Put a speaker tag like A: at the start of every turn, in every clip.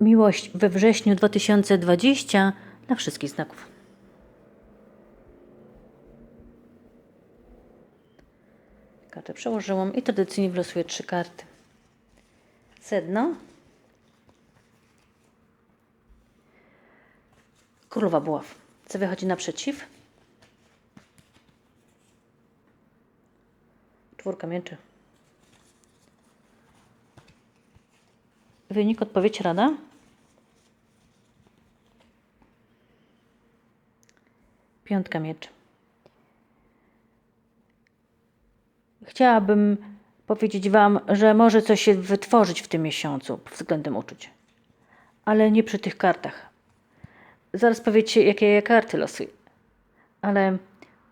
A: Miłość we wrześniu 2020 dla wszystkich znaków. Kartę przełożyłam i tradycyjnie wylosuję trzy karty. Sedno. Królowa buław. Co wychodzi naprzeciw? Czwórka mieczy. Wynik, odpowiedź, rada? Piątka mieczy. Chciałabym powiedzieć Wam, że może coś się wytworzyć w tym miesiącu względem uczuć. Ale nie przy tych kartach. Zaraz powiecie, jakie ja karty losuję. Ale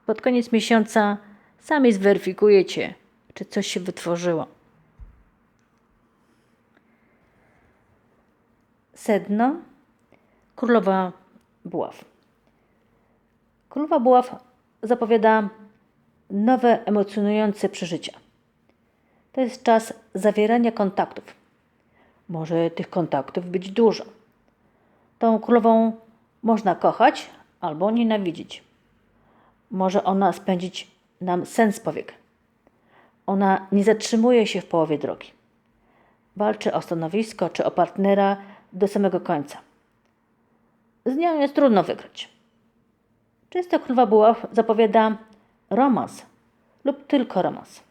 A: pod koniec miesiąca sami zweryfikujecie, czy coś się wytworzyło. Sedno, królowa buław. Królowa buław zapowiada nowe emocjonujące przeżycia. To jest czas zawierania kontaktów. Może tych kontaktów być dużo. Tą królową można kochać albo nienawidzić. Może ona spędzić nam sens powiek. Ona nie zatrzymuje się w połowie drogi. Walczy o stanowisko czy o partnera do samego końca. Z nią jest trudno wygrać. Często królowa buław zapowiada romans lub tylko romans.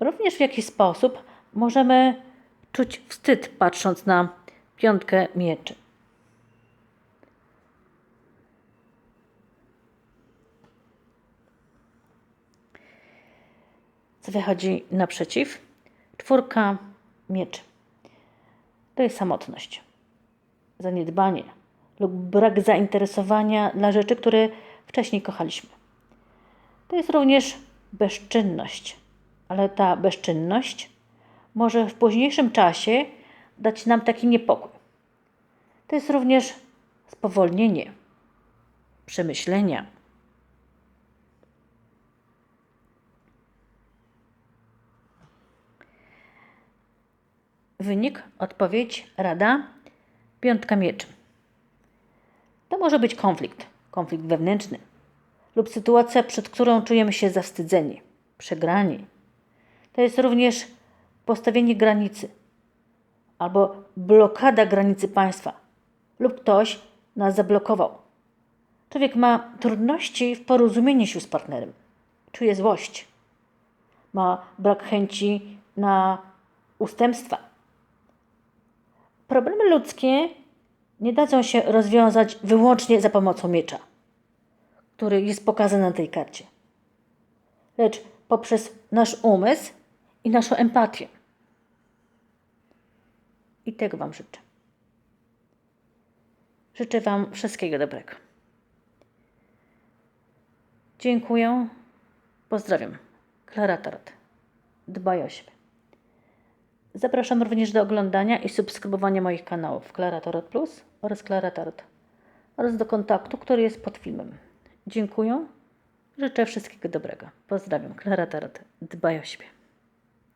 A: Również w jakiś sposób możemy czuć wstyd patrząc na piątkę mieczy. Co wychodzi naprzeciw? Czwórka mieczy. To jest samotność, zaniedbanie lub brak zainteresowania dla rzeczy, które wcześniej kochaliśmy. To jest również bezczynność, ale ta bezczynność może w późniejszym czasie dać nam taki niepokój. To jest również spowolnienie, przemyślenia. Wynik, odpowiedź, rada, piątka mieczy. To może być konflikt, konflikt wewnętrzny lub sytuacja, przed którą czujemy się zawstydzeni, przegrani. To jest również postawienie granicy albo blokada granicy państwa lub ktoś nas zablokował. Człowiek ma trudności w porozumieniu się z partnerem, czuje złość, ma brak chęci na ustępstwa. Problemy ludzkie nie dadzą się rozwiązać wyłącznie za pomocą miecza, który jest pokazany na tej karcie, lecz poprzez nasz umysł i naszą empatię. I tego Wam życzę. Życzę Wam wszystkiego dobrego. Dziękuję. Pozdrawiam. Klara Tarot. Dbaj o siebie. Zapraszam również do oglądania i subskrybowania moich kanałów Klara Tarot Plus oraz Klara Tarot oraz do kontaktu, który jest pod filmem. Dziękuję. Życzę wszystkiego dobrego. Pozdrawiam. Klara Tarot. Dbaj o siebie.